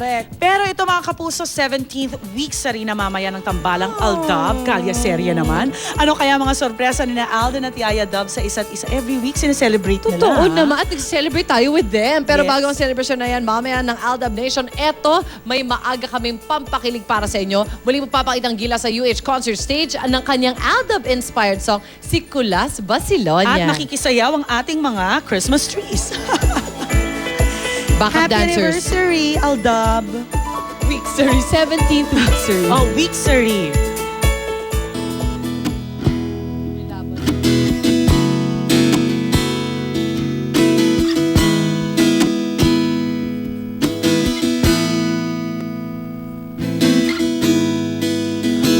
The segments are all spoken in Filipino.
Correct. Pero ito mga kapuso, 17th week sa rin na mamaya ng tambalang Oh. Aldab, Kalya Serya naman. Ano kaya mga sorpresa ni na Alden at Yaya Dub sa isa't isa? Every week sineselebrate nila. Totoo naman at nag-celebrate tayo with them. Pero Yes. bago ang celebration na yan, mamaya ng Aldab Nation, eto, may maaga kaming pampakilig para sa inyo. Muli magpapakitang gila sa UH concert stage ng kanyang Aldab-inspired song, si Kulas Basilonia. At makikisayaw ang ating mga Christmas trees. Backup Happy dancers. anniversary, Aldab! Weeksery, 17th weeksery. Oh, weeksery.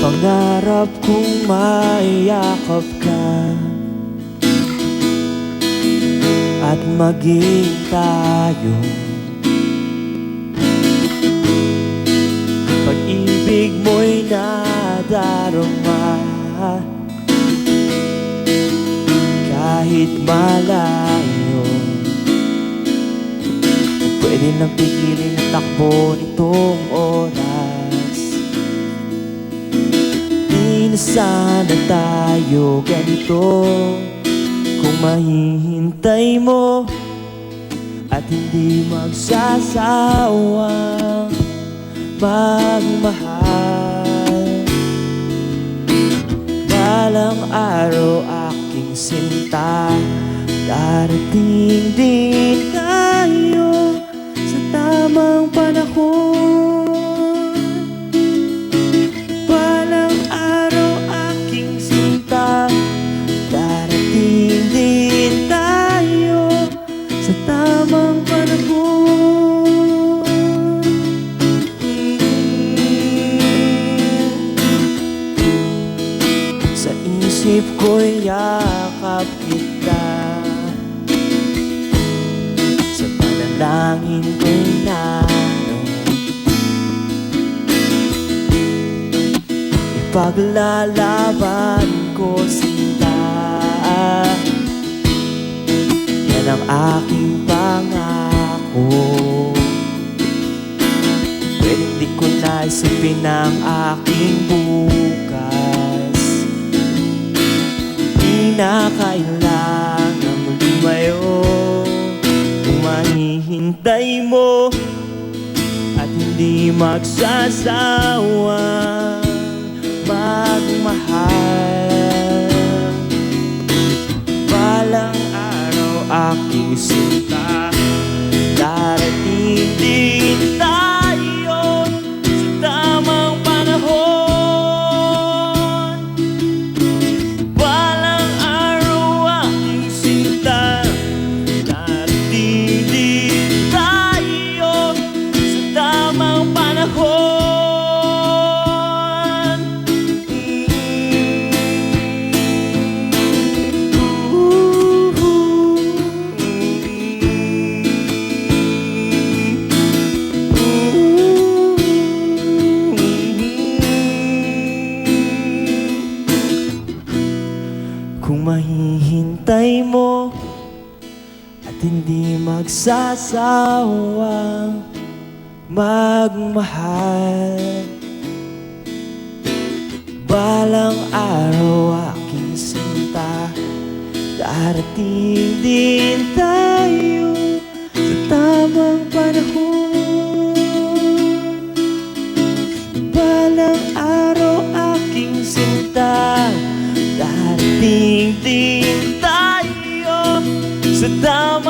Pangarap kong maiyakap ka At maging tayo. Pag-ibig mo'y nadarama. Kahit malayo. Pwede lang pigilin ang takbo nitong oras. Di na sana tayo ganito mahihintay mo At hindi magsasawang magmahal Balang araw aking sinta Darating din Sa tamang panahon. Sa isip ko'y yakap kita. Sa panalangin ko'y naroon Ipaglalaban aking pangako. Pwedeng di ko na isipin ang aking bukas. Di na kailangang lumayo. Kung mo At hindi magsasawa. Magmahal Balang araw aking sinta. Darating din Kung mahihintay mo At hindi magsasawang magmahal. Balang araw aking sinta Darating din tayo Darating